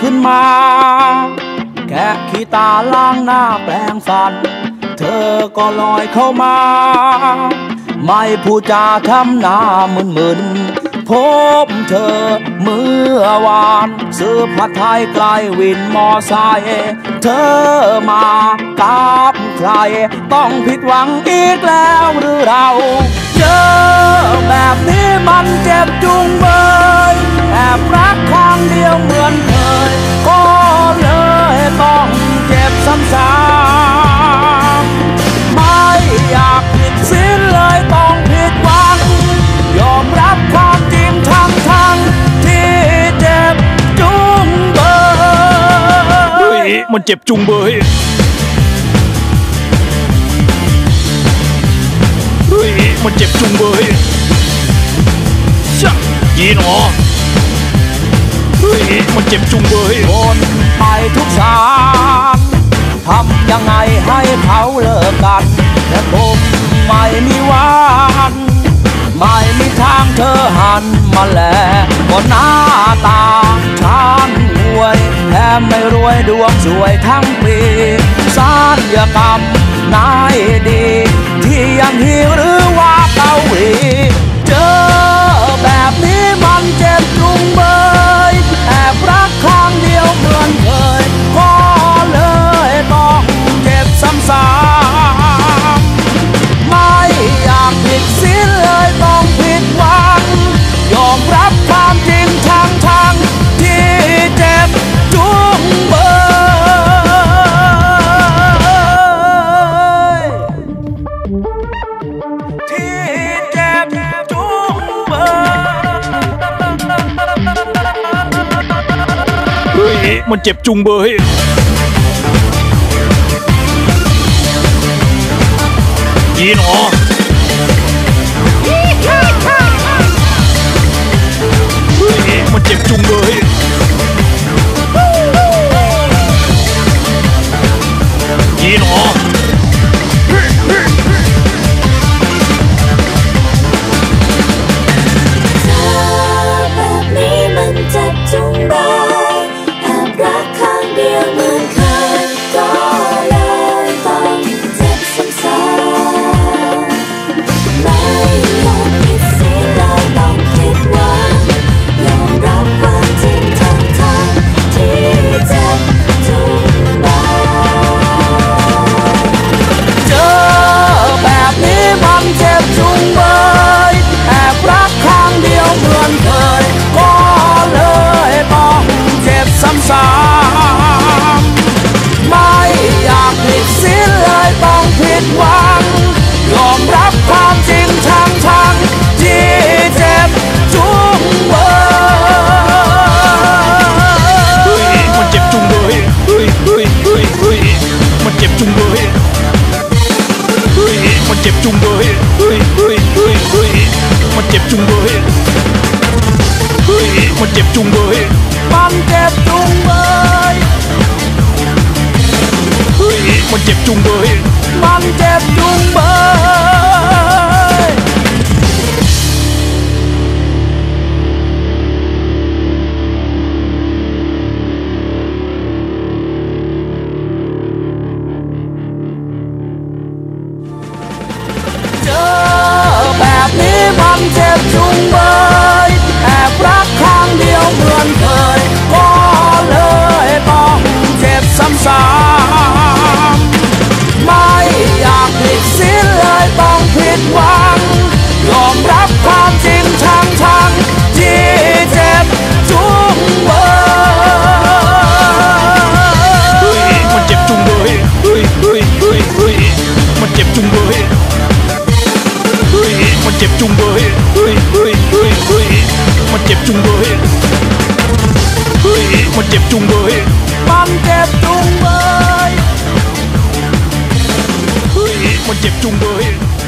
ขึ้นมาแกะขี้ตาล้างหน้าแปลงฟัน เธอก็ลอยเข้ามา ไม่พูดจาทำหน้ามึนมึนพบเธอเมื่อวานซื้อผัดไทยไกลวินมอไซค์เธอมากับใคร ต้องผิดหวังอีกแล้วหรือเรา เจอแบบนี้มันเจ็บจุงเบย มันเจ็บจุงเบยเฮ้ยมันเจ็บจุงเบยชะยีหนอเฮ้ยมันเจ็บจุงเบยโอนไปทุกสารทำยังไงให้เขาเลิกกันแต่ผมไม่มีวันไม่มีทางเธอหันมาแลก็หน้าตา แถมไม่รวยดวงสวยทั้งปีสารยกรรมนายดี ที่ยังฮีหรือว่าเกาหลี ฮ้ยมันเจ็บจุงเบยยีหนอ มันเจ็บจุงเบยเฮ้ยมันเจ็บจุงเบยเฮ้ยเฮ้ยเฮ้ยเฮ้ ฮ้ยมันเจ็บจุงเบยเฮ้ยเฮ้ยเฮ้ยเฮ้ยมั